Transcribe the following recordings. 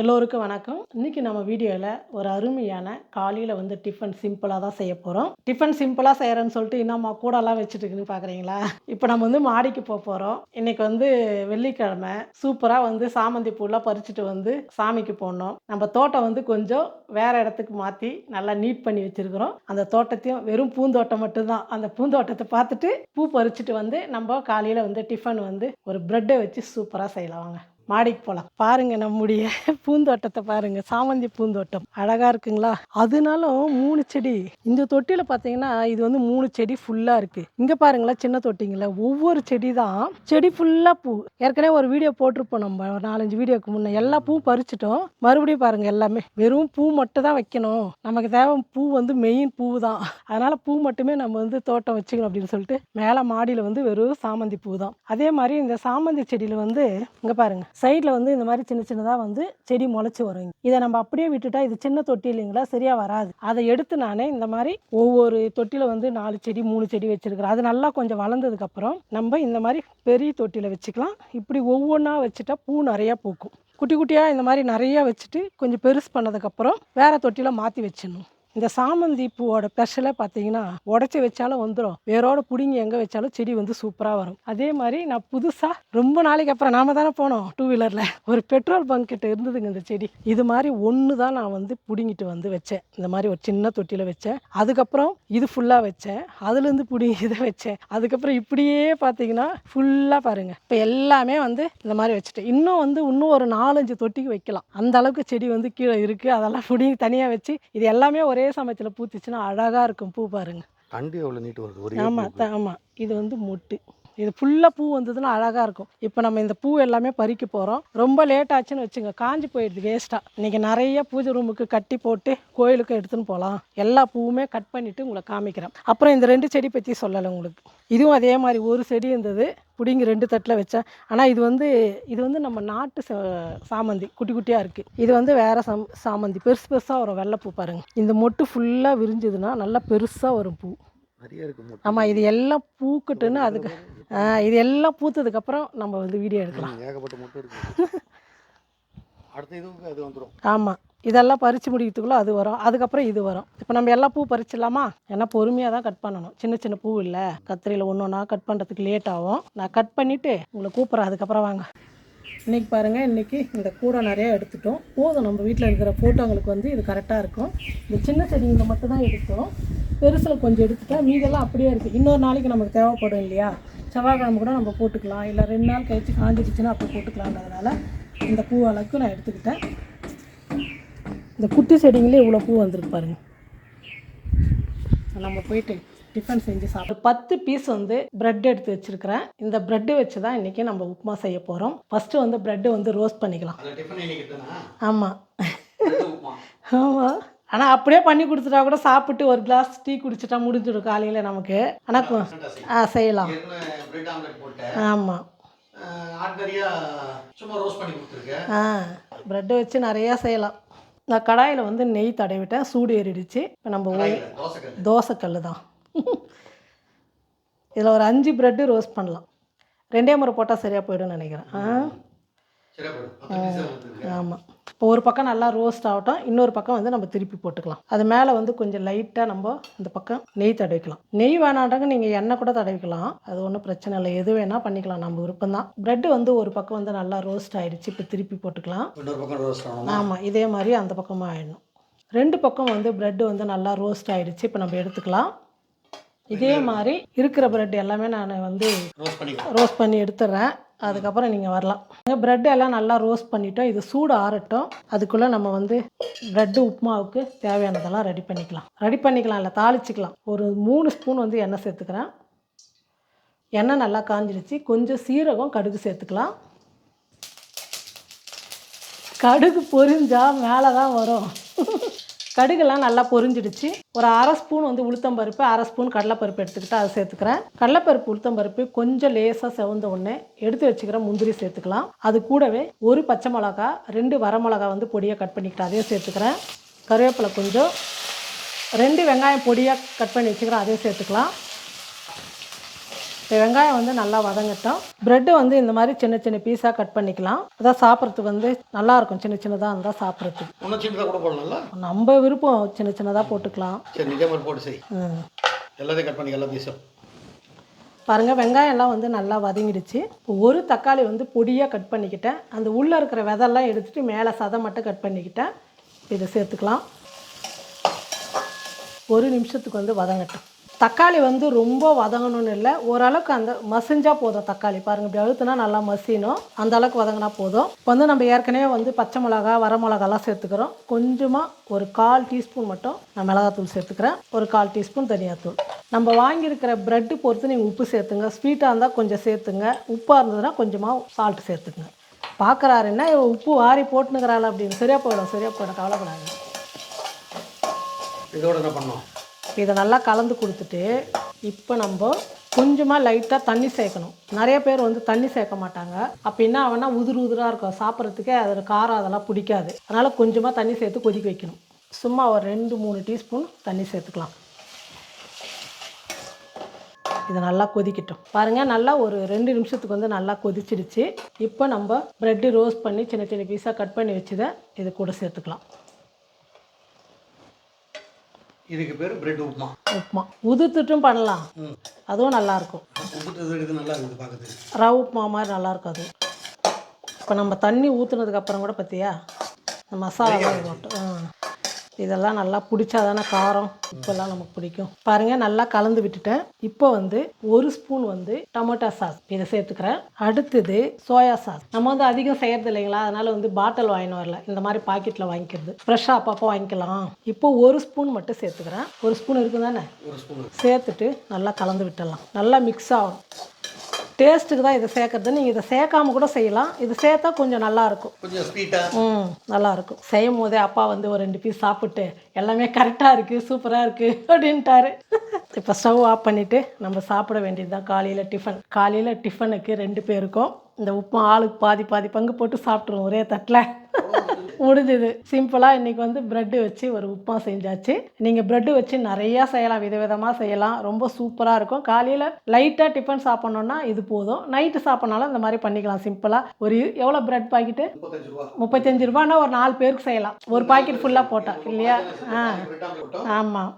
எல்லோருக்கும் வணக்கம். இன்னைக்கு நம்ம வீடியோவில் ஒரு அருமையான காலையில் வந்து டிஃபன் சிம்பிளாக தான் செய்ய போகிறோம் டிஃபன் சிம்பிளாக செய்கிறேன்னு சொல்லிட்டு என்னம்மா கூடலாம் வச்சுட்டு இருக்குன்னு பார்க்குறீங்களா இப்போ நம்ம வந்து மாடிக்கு போக போகிறோம் இன்னைக்கு வந்து வெள்ளிக்கிழமை. சூப்பராக வந்து சாமந்தி பூலாம் பறிச்சுட்டு வந்து சாமிக்கு போடணும். நம்ம தோட்டம் வந்து கொஞ்சம் வேறு இடத்துக்கு மாற்றி நல்லா நீட் பண்ணி வச்சுருக்கிறோம். அந்த தோட்டத்தையும் வெறும் பூந்தோட்டம் மட்டும்தான். அந்த பூந்தோட்டத்தை பார்த்துட்டு பூ பறிச்சுட்டு வந்து நம்ம காலையில் வந்து டிஃபன் வந்து ஒரு ப்ரெட்டை வச்சு சூப்பராக செய்யலாம் வாங்க. மாடிக்கு போகலாம் பாருங்க நம்முடைய பூந்தோட்டத்தை பாருங்க. சாமந்தி பூந்தோட்டம். அழகா இருக்குங்களா? அதனாலும் மூணு செடி. இந்த தொட்டியில பார்த்தீங்கன்னா இது வந்து மூணு செடி ஃபுல்லா இருக்கு. இங்க பாருங்களேன் சின்ன தொட்டிங்களா. ஒவ்வொரு செடி தான் செடி ஃபுல்லா பூ. ஏற்கனவே ஒரு வீடியோ போட்டிருப்போம் நம்ம. ஒரு நாலஞ்சு வீடியோக்கு முன்னே. எல்லா பூ பறிச்சிட்டோம். மறுபடியும் பாருங்க எல்லாமே. வெறும் பூ மட்டும் தான் வைக்கணும். நமக்கு தேவை பூ வந்து மெயின் பூ தான் அதனால பூ மட்டுமே நம்ம வந்து தோட்டம் வச்சுக்கணும் அப்படின்னு சொல்லிட்டு மேலே மாடியில் வந்து வெறும் சாமந்தி பூ தான் அதே மாதிரி இந்த சாமந்தி செடியில் வந்து இங்கே பாருங்க. சைடில் வந்து இந்த மாதிரி சின்ன சின்னதாக வந்து செடி முளைச்சி வரும். இதை நம்ம அப்படியே விட்டுட்டா இது சின்ன தொட்டி இல்லைங்களா? சரியாக வராது. அதை எடுத்து நானே இந்த மாதிரி ஒவ்வொரு தொட்டியில் வந்து நாலு செடி மூணு செடி வச்சுருக்கிறேன். அது நல்லா கொஞ்சம் வளர்ந்ததுக்கப்புறம் நம்ம இந்த மாதிரி பெரிய தொட்டியில் வச்சுக்கலாம். இப்படி ஒவ்வொன்றா வச்சுட்டா பூ நிறையா பூக்கும். குட்டி குட்டியாக இந்த மாதிரி நிறையா வச்சுட்டு கொஞ்சம் பெருசு பண்ணதுக்கப்புறம் வேறு தொட்டியில் மாற்றி வச்சிடணும். இந்த சாமந்தி பூவோட ஸ்பெஷலாக பார்த்தீங்கன்னா உடச்சி வச்சாலும் வந்துடும் வேரோட பிடுங்கி எங்கே வச்சாலும் செடி வந்து சூப்பராக வரும். அதே மாதிரி நான் புதுசாக ரொம்ப நாளைக்கு அப்புறம் நாம தானே போனோம் டூ வீலரில் ஒரு பெட்ரோல் பங்க் கிட்ட இருந்ததுங்க இந்த செடி. இது மாதிரி ஒன்று தான் நான் வந்து பிடுங்கிட்டு வந்து வச்சேன். இந்த மாதிரி ஒரு சின்ன தொட்டியில் வச்சேன். அதுக்கப்புறம் இது ஃபுல்லாக வச்சேன். அதுலேருந்து பிடுங்கி இதை வச்சேன். அதுக்கப்புறம் இப்படியே பார்த்தீங்கன்னா ஃபுல்லாக பாருங்கள் இப்போ எல்லாமே வந்து இந்த மாதிரி வச்சுட்டேன் இன்னும் வந்து இன்னும் ஒரு நாலஞ்சு தொட்டிக்கு வைக்கலாம். அந்த அளவுக்கு செடி வந்து கீழே இருக்குது அதெல்லாம் பிடிங்கி தனியாக வச்சு இது எல்லாமே ஒரே சமயத்தில் பூத்துச்சுன்னா அழகாக இருக்கும் பூ பாருங்க. தண்டு எவ்வளோ நீட்டு வருது? ஒரே ஆமாம் ஆமாம் இது வந்து மொட்டு. இது ஃபுல்லாக பூ வந்ததுன்னா அழகாக இருக்கும். இப்போ நம்ம இந்த பூ எல்லாமே பறிக்க போகிறோம் ரொம்ப லேட் ஆச்சுன்னு வச்சுங்க. காஞ்சி போயிடுது வேஸ்ட்டாக இன்றைக்கி நிறைய பூஜை ரூமுக்கு கட்டி போட்டு கோயிலுக்கு எடுத்துன்னு போகலாம் எல்லா பூவுமே கட் பண்ணிவிட்டு உங்களை காமிக்கிறேன். அப்புறம் இந்த ரெண்டு செடி பற்றி சொல்லலை உங்களுக்கு. இதுவும் அதே மாதிரி ஒரு செடி இருந்தது. பிடிங்கி ரெண்டு தட்டில் வச்சேன். ஆனால் இது வந்து இது வந்து நம்ம நாட்டு சாமந்தி. குட்டி குட்டியாக இருக்குது இது வந்து வேறு சம் சாமந்தி. பெருசு பெருசாக வரும் வெள்ளைப்பூ பாருங்கள் இந்த மொட்டு ஃபுல்லாக விரிஞ்சதுன்னா நல்லா பெருசாக வரும் பூ. ஆமாம் இது எல்லாம் பூக்கட்டுன்னு அதுக்கு இது எல்லாம் பூத்ததுக்கப்புறம் நம்ம வந்து வீடியோ எடுக்கலாம். ஏகப்பட்ட மொட்டை இருக்கு. அடுத்த இதுக்கு அது வந்துடும் ஆமாம் இதெல்லாம் பறித்து முடிக்கிறதுக்குள்ளே அது வரும். அதுக்கப்புறம் இது வரும். இப்போ நம்ம எல்லா பூ பறிச்சிடலாமா? ஏன்னா பொறுமையாக தான் கட் பண்ணணும். சின்ன சின்ன பூ இல்லை. கத்திரியில் ஒன்று ஒன்றா கட் பண்ணுறதுக்கு லேட் ஆகும். நான் கட் பண்ணிவிட்டு உங்களை கூப்பிட்றேன். அதுக்கப்புறம் வாங்க. இன்றைக்கி பாருங்கள் இன்றைக்கி இந்த கூடை நிறையா எடுத்துட்டோம். போதும் நம்ம வீட்டில் இருக்கிற ஃபோட்டோங்களுக்கு வந்து இது கரெக்டாக இருக்கும். இந்த சின்ன செடிங்களை மட்டும் தான் எடுத்தோம். பெருசில் கொஞ்சம் எடுத்துட்டா மீதெல்லாம் அப்படியே இருக்குது இன்னொரு நாளைக்கு நமக்கு தேவைப்படும் இல்லையா? செவ்வாய்க்கிழமை கூட நம்ம போட்டுக்கலாம். இல்லை ரெண்டு நாள் கழிச்சு காஞ்சிடுச்சுன்னா அப்போ போட்டுக்கலான்றதுனால இந்த பூ அளவுக்கு நான் எடுத்துக்கிட்டேன். இந்த குட்டி செடிங்களே இவ்வளோ பூ வந்திருக்கு பாருங்க. நம்ம போயிட்டு டிஃபன் செஞ்சு சாப்பிடு பத்து பீஸ் வந்து பிரெட் எடுத்து வச்சிருக்கிறேன். இந்த பிரெட்டு வச்சு தான் இன்றைக்கி நம்ம உப்புமா செய்ய போகிறோம் ஃபஸ்ட்டு வந்து பிரெட்டை வந்து ரோஸ்ட் பண்ணிக்கலாம். ஆமாம் ஆமாம் ஆனால் அப்படியே பண்ணி கொடுத்துட்டா கூட சாப்பிட்டு ஒரு கிளாஸ் டீ குடிச்சிட்டா முடிஞ்சிடும் காலையில் நமக்கு. ஆனால் ஆ செய்யலாம். ஆமாம் ஆ ப்ரெட்டை வச்சு நிறையா செய்யலாம். நான் கடாயில் வந்து நெய் தடவிட்டேன். சூடு ஏறிடுச்சு. இப்போ நம்ம தோசைக்கல் தான். இதில் ஒரு அஞ்சு ப்ரெட்டு ரோஸ்ட் பண்ணலாம். ரெண்டே முறை போட்டால் சரியாக போய்டும்னு நினைக்கிறேன். ஆ? ஆமாம் இப்போ ஒரு பக்கம் நல்லா ரோஸ்ட் ஆகட்டும் இன்னொரு பக்கம் வந்து நம்ம திருப்பி போட்டுக்கலாம். அது மேலே வந்து கொஞ்சம் லைட்டாக நம்ம இந்த பக்கம் நெய் தடவிக்கலாம். நெய் வேணான்றங்க நீங்கள் எண்ணெய் கூட தடவிக்கலாம். அது ஒன்றும் பிரச்சனை இல்லை. எது வேணால் பண்ணிக்கலாம். நம்ம விருப்பம் தான் ப்ரெட்டு வந்து ஒரு பக்கம் வந்து நல்லா ரோஸ்ட் ஆயிடுச்சு. இப்போ திருப்பி போட்டுக்கலாம். ஆமாம் இதே மாதிரி அந்த பக்கமும் ஆயிடணும். ரெண்டு பக்கம் வந்து ப்ரெட்டு வந்து நல்லா ரோஸ்ட் ஆயிடுச்சு. இப்போ நம்ம எடுத்துக்கலாம். இதே மாதிரி இருக்கிற ப்ரெட் எல்லாமே நான் வந்து ரோஸ்ட் பண்ணி எடுத்துடுறேன் அதுக்கப்புறம் நீங்கள் வரலாம். ப்ரெட் எல்லாம் நல்லா ரோஸ்ட் பண்ணிட்டோம். இது சூடு ஆறட்டும். அதுக்குள்ளே நம்ம வந்து ப்ரெட்டு உப்புமாவுக்கு தேவையானதெல்லாம் ரெடி பண்ணிக்கலாம். ரெடி பண்ணிக்கலாம் இல்லை தாளிச்சிக்கலாம். ஒரு மூணு ஸ்பூன் வந்து எண்ணெய் சேர்த்துக்கிறேன். எண்ணெய் நல்லா காஞ்சிடுச்சு கொஞ்சம் சீரகம் கடுகு சேர்த்துக்கலாம். கடுகு பொரிஞ்சா மேலே தான் வரும். கடுகுலாம் நல்லா பொரிஞ்சிடுச்சு. ஒரு அரை ஸ்பூன் வந்து உளுத்தம்பருப்பு அரை ஸ்பூன் கடலைப்பருப்பு எடுத்துக்கிட்டு அதை சேர்த்துக்கிறேன். கடலைப்பருப்பு உளுத்தம்பருப்பு கொஞ்சம் லேசாக செவந்த உடனே எடுத்து வச்சுக்கிற முந்திரி சேர்த்துக்கலாம். அது கூடவே ஒரு பச்சை மிளகா ரெண்டு வரமிளகா வந்து பொடியாக கட் பண்ணிக்கிட்டு அதையும் சேர்த்துக்கிறேன். கருவேப்பிலை கொஞ்சம் ரெண்டு வெங்காயம் பொடியாக கட் பண்ணி வச்சுக்கிறேன் அதையும் சேர்த்துக்கலாம். வெங்காயம் வந்து நல்லா வதங்கட்டும். ப்ரெட்டு வந்து இந்த மாதிரி சின்ன சின்ன பீஸாக கட் பண்ணிக்கலாம். அதான் சாப்பிட்றதுக்கு வந்து நல்லாயிருக்கும் சின்ன சின்னதாக இருந்தால் சாப்பிட்றதுக்கு. நம்ம விருப்பம் சின்ன சின்னதாக போட்டுக்கலாம். எல்லாத்தையும் கட் பண்ணி எல்லா பீஸும் பாருங்கள் வெங்காயம்லாம் வந்து நல்லா வதங்கிடுச்சு. இப்போ ஒரு தக்காளி வந்து பொடியாக கட் பண்ணிக்கிட்டேன். அந்த உள்ளே இருக்கிற விதெல்லாம் எடுத்துகிட்டு மேலே சதை மட்டும் கட் பண்ணிக்கிட்டேன். இதை சேர்த்துக்கலாம். ஒரு நிமிஷத்துக்கு வந்து வதங்கட்டும். தக்காளி வந்து ரொம்ப வதங்கணும்னு இல்லை. ஓரளவுக்கு அந்த மசிஞ்சால் போதும் தக்காளி. பாருங்கள் இப்படி அழுத்துனா நல்லா மசினும் அந்த அளவுக்கு வதங்கினா போதும். இப்போ வந்து நம்ம ஏற்கனவே வந்து பச்சை மிளகா வர மிளகாலாம் சேர்த்துக்கிறோம். கொஞ்சமாக ஒரு கால் டீஸ்பூன் மட்டும் நான் மிளகாத்தூள் சேர்த்துக்கிறேன். ஒரு கால் டீஸ்பூன் தனியாத்தூள். நம்ம வாங்கியிருக்கிற ப்ரெட்டு பொறுத்து நீங்கள் உப்பு சேர்த்துங்க. ஸ்வீட்டாக இருந்தால் கொஞ்சம் சேர்த்துங்க. உப்பாக இருந்ததுன்னா கொஞ்சமாக சால்ட் சேர்த்துக்குங்க. பார்க்குறாரு என்ன? உப்பு வாரி போட்டுனுக்கிறாள் அப்படின்னு. சரியாக போயிடும் சரியாக போயிடும். கவலைப்படாது இதோட என்ன பண்ணோம் இதை நல்லா கலந்து கொடுத்துட்டு இப்போ நம்ம கொஞ்சமாக லைட்டாக தண்ணி சேர்க்கணும். நிறைய பேர் வந்து தண்ணி சேர்க்க மாட்டாங்க. அப்போ என்ன ஆகுனா உதிர் உதிராக இருக்கும். சாப்பிட்றதுக்கே அதில் காரம் அதெல்லாம் பிடிக்காது. அதனால் கொஞ்சமாக தண்ணி சேர்த்து கொதிக்க வைக்கணும். சும்மா ஒரு ரெண்டு மூணு டீஸ்பூன் தண்ணி சேர்த்துக்கலாம். இது நல்லா கொதிக்கட்டும். பாருங்கள் நல்லா ஒரு ரெண்டு நிமிஷத்துக்கு வந்து நல்லா கொதிச்சிடுச்சு. இப்போ நம்ம ப்ரெட்டு ரோஸ்ட் பண்ணி சின்ன சின்ன பீஸாக கட் பண்ணி வச்சுதை இது கூட சேர்த்துக்கலாம். இதுக்கு பேர் பிரெட் உப்புமா உப்புமா உதுத்துட்டும் பண்ணலாம். அதுவும் நல்லாயிருக்கும் உதுட்டு இது நல்லா இருக்குது பார்க்கறதுக்கு ரவ உப்புமா மாதிரி நல்லாயிருக்கும் அது. இப்போ நம்ம தண்ணி ஊற்றுனதுக்கு அப்புறம் கூட பார்த்தியா மசாலாலாம் போட்டு இதெல்லாம் நல்லா பிடிச்சாதானே காரம்? இப்போல்லாம் நமக்கு பிடிக்கும். பாருங்கள் நல்லா கலந்து விட்டுட்டேன். இப்போ வந்து ஒரு ஸ்பூன் வந்து டொமேட்டோ சாஸ் இதை சேர்த்துக்கிறேன். அடுத்தது சோயா சாஸ். நம்ம வந்து அதிகம் செய்கிறது இல்லைங்களா? அதனால் வந்து பாட்டில் வாங்கின்னு வரல. இந்த மாதிரி பாக்கெட்டில் வாங்கிக்கிறது. ஃப்ரெஷ்ஷாக அப்பப்போ வாங்கிக்கலாம். இப்போ ஒரு ஸ்பூன் மட்டும் சேர்த்துக்கிறேன். ஒரு ஸ்பூன் இருக்கும் தானே ஒரு ஸ்பூன் சேர்த்துட்டு நல்லா கலந்து விட்டுடலாம். நல்லா மிக்ஸ் ஆகும் டேஸ்ட்டுக்கு தான் இதை சேர்க்கறது நீங்கள் இதை சேர்க்காம கூட செய்யலாம். இது சேர்த்தா கொஞ்சம் நல்லாயிருக்கும் கொஞ்சம் ஸ்வீட்டாக ம் நல்லாயிருக்கும் செய்யும் போதே அப்பா வந்து ஒரு ரெண்டு பீஸ் சாப்பிட்டு எல்லாமே கரெக்டாக இருக்குது சூப்பராக இருக்குது அப்படின்ட்டாரு. இப்போ ஸ்டவ் ஆஃப் பண்ணிவிட்டு நம்ம சாப்பிட வேண்டியது தான் காலையில் டிஃபன் காலையில் டிஃபனுக்கு ரெண்டு பேருக்கும் இந்த உப்புமா ஆளுக்கு பாதி பாதி பங்கு போட்டு சாப்பிட்ருவோம் ஒரே தட்டில். முடிஞ்சுது. சிம்பிளாக இன்றைக்கி வந்து ப்ரெட்டு வச்சு ஒரு உப்புமா செஞ்சாச்சு. நீங்கள் ப்ரெட்டு வச்சு நிறையா செய்யலாம். விதவிதமாக செய்யலாம். ரொம்ப சூப்பராக இருக்கும். காலையில் லைட்டாக டிஃபன் சாப்பிட்ணுன்னா இது போதும். நைட்டு சாப்பிட்னாலும் இந்த மாதிரி பண்ணிக்கலாம். சிம்பிளாக ஒரு எவ்வளோ ப்ரெட் பாக்கெட்டு முப்பத்தஞ்சு ரூபா. முப்பத்தஞ்சு ரூபான்னா ஒரு நாலு பேருக்கு செய்யலாம். ஒரு பாக்கெட் ஃபுல்லாக போட்டால் இல்லையா? ஆ. ஆமாம்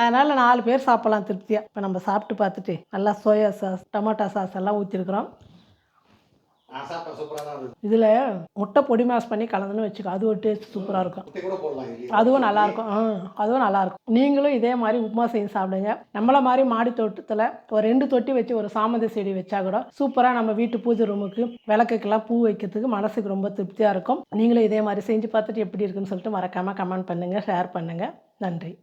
அதனால் நாலு பேர் சாப்பிட்லாம் திருப்தியாக இப்போ நம்ம சாப்பிட்டு பார்த்துட்டு நல்லா சோயா சாஸ் டொமேட்டோ சாஸ் எல்லாம் ஊற்றிருக்கிறோம் நான் சாப்பிட்டேன் சூப்பராக தான் இருக்குது இதில் முட்டை பொடி மாஸ் பண்ணி கலந்துன்னு வச்சுக்கோ அது ஒரு டேஸ்ட் சூப்பராக இருக்கும். அதுவும் நல்லாயிருக்கும் ஆ அதுவும் நல்லாயிருக்கும் நீங்களும் இதே மாதிரி உப்புமா செஞ்சு சாப்பிடுங்க. நம்மள மாதிரி மாடி தோட்டத்தில் ஒரு ரெண்டு தொட்டி வச்சு ஒரு சாமந்தி செடி வச்சா கூட சூப்பராக நம்ம வீட்டு பூஜை ரூமுக்கு விளக்குக்கெல்லாம் பூ வைக்கிறதுக்கு மனசுக்கு ரொம்ப திருப்தியாக இருக்கும். நீங்களும் இதே மாதிரி செஞ்சு பார்த்துட்டு எப்படி இருக்குன்னு சொல்லிட்டு மறக்காமல் கமெண்ட் பண்ணுங்கள் ஷேர் பண்ணுங்கள் நன்றி.